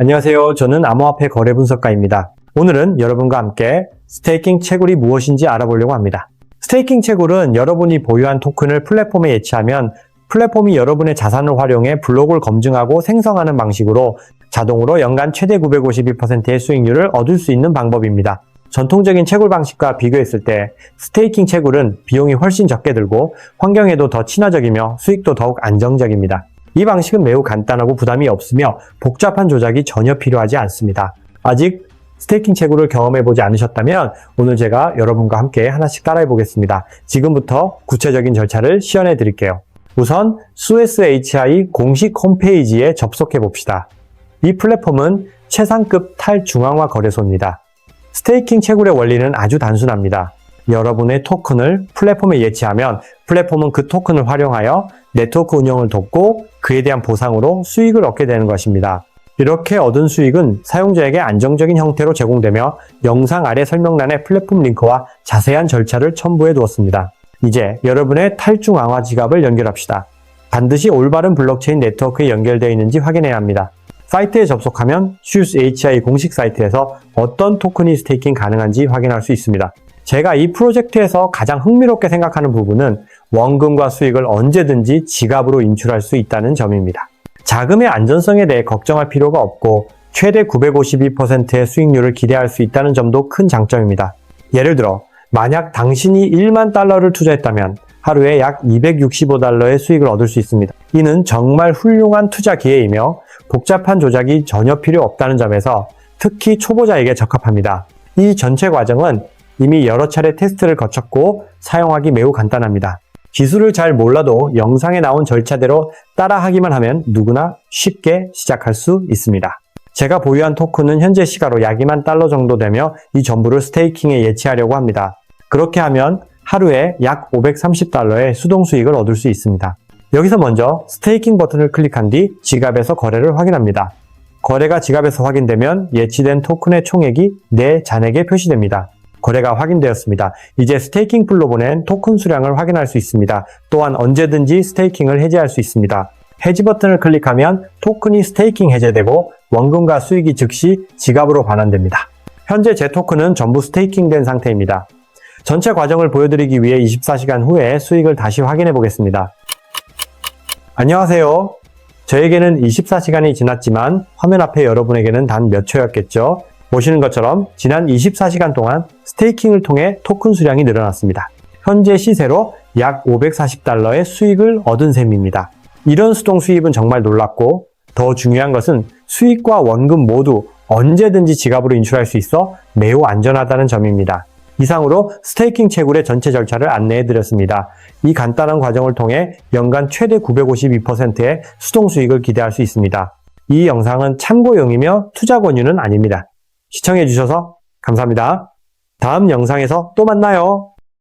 안녕하세요. 저는 암호화폐 거래 분석가입니다. 오늘은 여러분과 함께 스테이킹 채굴이 무엇인지 알아보려고 합니다. 스테이킹 채굴은 여러분이 보유한 토큰을 플랫폼에 예치하면 플랫폼이 여러분의 자산을 활용해 블록을 검증하고 생성하는 방식으로 자동으로 연간 최대 952%의 수익률을 얻을 수 있는 방법입니다. 전통적인 채굴 방식과 비교했을 때 스테이킹 채굴은 비용이 훨씬 적게 들고 환경에도 더 친화적이며 수익도 더욱 안정적입니다. 이 방식은 매우 간단하고 부담이 없으며 복잡한 조작이 전혀 필요하지 않습니다. 아직 스테이킹 채굴을 경험해보지 않으셨다면 오늘 제가 여러분과 함께 하나씩 따라해 보겠습니다. 지금부터 구체적인 절차를 시연해 드릴게요. 우선 SUSHI 공식 홈페이지에 접속해 봅시다. 이 플랫폼은 최상급 탈중앙화 거래소입니다. 스테이킹 채굴의 원리는 아주 단순합니다. 여러분의 토큰을 플랫폼에 예치하면 플랫폼은 그 토큰을 활용하여 네트워크 운영을 돕고 그에 대한 보상으로 수익을 얻게 되는 것입니다. 이렇게 얻은 수익은 사용자에게 안정적인 형태로 제공되며 영상 아래 설명란에 플랫폼 링크와 자세한 절차를 첨부해 두었습니다. 이제 여러분의 탈중앙화 지갑을 연결합시다. 반드시 올바른 블록체인 네트워크에 연결되어 있는지 확인해야 합니다. 사이트에 접속하면 슈스 HI 공식 사이트에서 어떤 토큰이 스테이킹 가능한지 확인할 수 있습니다. 제가 이 프로젝트에서 가장 흥미롭게 생각하는 부분은 원금과 수익을 언제든지 지갑으로 인출할 수 있다는 점입니다. 자금의 안전성에 대해 걱정할 필요가 없고 최대 952%의 수익률을 기대할 수 있다는 점도 큰 장점입니다. 예를 들어 만약 당신이 1만 달러를 투자했다면 하루에 약 265달러의 수익을 얻을 수 있습니다. 이는 정말 훌륭한 투자 기회이며 복잡한 조작이 전혀 필요 없다는 점에서 특히 초보자에게 적합합니다. 이 전체 과정은 이미 여러 차례 테스트를 거쳤고 사용하기 매우 간단합니다. 기술을 잘 몰라도 영상에 나온 절차대로 따라하기만 하면 누구나 쉽게 시작할 수 있습니다. 제가 보유한 토큰은 현재 시가로 약 2만 달러 정도 되며 이 전부를 스테이킹에 예치하려고 합니다. 그렇게 하면 하루에 약 530달러의 수동 수익을 얻을 수 있습니다. 여기서 먼저 스테이킹 버튼을 클릭한 뒤 지갑에서 거래를 확인합니다. 거래가 지갑에서 확인되면 예치된 토큰의 총액이 내 잔액에 표시됩니다. 거래가 확인되었습니다. 이제 스테이킹 풀로 보낸 토큰 수량을 확인할 수 있습니다. 또한 언제든지 스테이킹을 해지할 수 있습니다. 해지 버튼을 클릭하면 토큰이 스테이킹 해제되고 원금과 수익이 즉시 지갑으로 반환됩니다. 현재 제 토큰은 전부 스테이킹된 상태입니다. 전체 과정을 보여드리기 위해 24시간 후에 수익을 다시 확인해 보겠습니다. 안녕하세요. 저에게는 24시간이 지났지만 화면 앞에 여러분에게는 단 몇 초였겠죠? 보시는 것처럼 지난 24시간 동안 스테이킹을 통해 토큰 수량이 늘어났습니다. 현재 시세로 약 540달러의 수익을 얻은 셈입니다. 이런 수동 수입은 정말 놀랍고 더 중요한 것은 수익과 원금 모두 언제든지 지갑으로 인출할 수 있어 매우 안전하다는 점입니다. 이상으로 스테이킹 채굴의 전체 절차를 안내해 드렸습니다. 이 간단한 과정을 통해 연간 최대 952%의 수동 수익을 기대할 수 있습니다. 이 영상은 참고용이며 투자 권유는 아닙니다. 시청해 주셔서 감사합니다. 다음 영상에서 또 만나요.